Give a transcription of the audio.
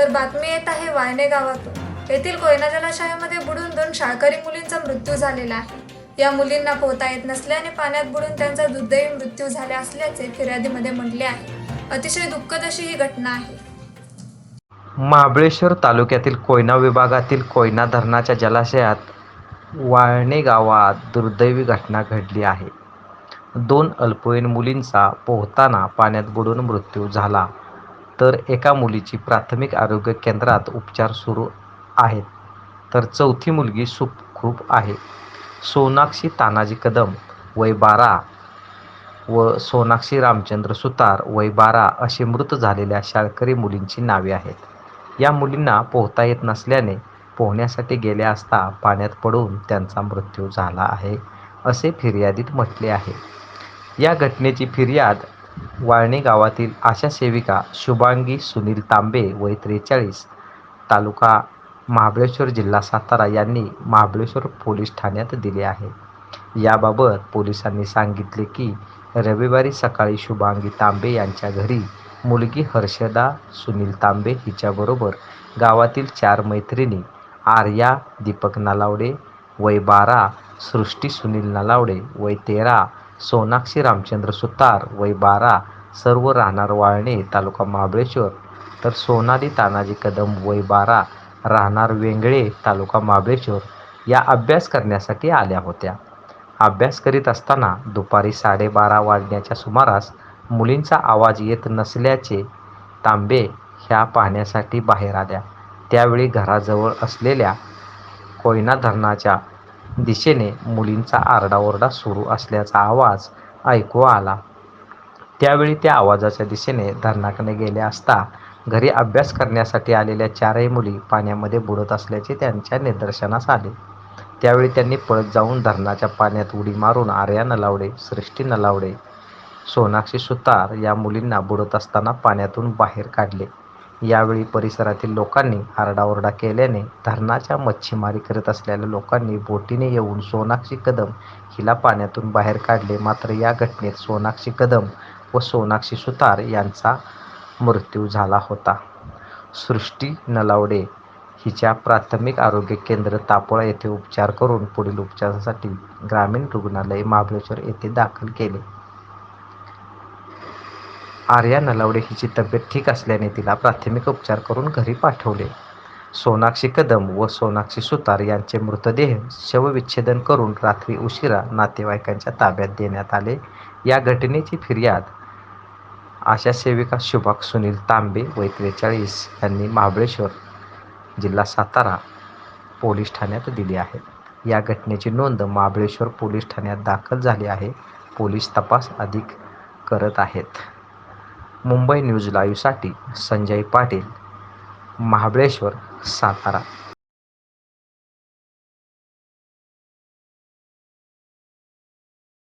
तर बातमी येत आहे वायने गावातून. येथील कोयना जलाशयामध्ये बुडून दोन शाळकरी मुलींचा मृत्यू झालेला आहे. या मुलींना पोहता येत नसल्याने पाण्यात बुडून त्यांचा दुर्दैवी मृत्यू झाला असल्याचे फिर्यादीमध्ये म्हटले आहे. अतिशय दुःखद अशी ही घटना आहे. महाबळेश्वर तालुक्यातील कोयना विभागातील कोयना धरणाच्या जलाशयात वाळणे गावात दुर्दैवी घटना घडली आहे. दोन अल्पवयीन मुलींचा पोहताना पाण्यात बुडून मृत्यू झाला. तर एका मुलीची प्राथमिक आरोग्य केंद्रात उपचार सुरू आहेत. तर चौथी मुलगी सुखरूप आहे. सोनाक्षी तानाजी कदम वय बारा व सोनाक्षी रामचंद्र सुतार वय बारा अशी मृत झालेल्या शाळकरी मुलींची नावे आहेत. या मुलींना पोहता येत नसल्याने पोहण्यासाठी गेल्या असता पाण्यात पडून त्यांचा मृत्यू झाला आहे असे फिर्यादीत म्हटले आहे. या घटनेची फिर्याद वाळणी गावातील आशा सेविका शुभांगी सुनील तांबे वय त्रेचाळीस तालुका महाबळेश्वर जिल्हा सातारा यांनी महाबळेश्वर पोलीस ठाण्यात दिली आहे. याबाबत पोलिसांनी सांगितले की रविवारी सकाळी शुभांगी तांबे यांच्या घरी मुलगी हर्षदा सुनील तांबे हिच्याबरोबर गावातील चार मैत्रिणी आर्या दीपक नलावडे वय बारा सृष्टी सुनील नलावडे वय तेरा सोनाक्षी रामचंद्र सुतार वय बारा सर्व राहणार वाळणे तालुका महाबळेश्वर. तर सोनाली तानाजी कदम वय बारा राहणार वेंगळे तालुका महाबळेश्वर. या अभ्यास करण्यासाठी आल्या होत्या. अभ्यास करीत असताना दुपारी साडेबारा वाजण्याच्या सुमारास मुलींचा आवाज येत नसल्याचे तांबे ह्या पाहण्यासाठी बाहेर आल्या. त्यावेळी घराजवळ असलेल्या कोयना धरणाच्या दिशेने मुलींचा आरडाओरडा सुरू असल्याचा आवाज ऐकू आला. त्यावेळी त्या आवाजाच्या दिशेने धरणाकडे गेले असता घरी अभ्यास करण्यासाठी आलेल्या चारही मुली पाण्यामध्ये बुडत असल्याचे त्यांच्या निदर्शनास आले. त्यावेळी त्यांनी पळत जाऊन धरणाच्या पाण्यात उडी मारून आर्या नलावडे सृष्टी नलावडे सोनाक्षी सुतार या मुलींना बुडत असताना पाण्यातून बाहेर काढले. यावेळी परिसरातील लोकांनी आरडाओरडा केल्याने धरणाच्या मच्छीमारी करत असलेल्या लोकांनी बोटीने येऊन सोनाक्षी कदम हिला पाण्यातून बाहेर काढले. मात्र या घटनेत सोनाक्षी कदम व सोनाक्षी सुतार यांचा मृत्यू झाला होता. सृष्टी नलावडे हिच्या प्राथमिक आरोग्य केंद्र तापोळा येथे उपचार करून पुढील उपचारासाठी ग्रामीण रुग्णालय महाबळेश्वर येथे दाखल केले. आर्या नलावडे हिची तब्येत ठीक असल्याने तिला प्राथमिक उपचार करून घरी पाठवले. सोनाक्षी कदम व सोनाक्षी सुतार यांचे मृतदेह शवविच्छेदन करून रात्री उशिरा नातेवाईकांच्या ताब्यात देण्यात आले. या घटनेची फिर्याद आशा सेविका शुभाक सुनील तांबे वय त्रेचाळीस यांनी महाबळेश्वर जिल्हा सातारा पोलीस ठाण्यात दिली आहे. या घटनेची नोंद महाबळेश्वर पोलीस ठाण्यात दाखल झाली आहे. पोलीस तपास अधिक करत आहेत. मुंबई न्यूज लाईव्हसाठी संजय पाटील महाबळेश्वर सातारा.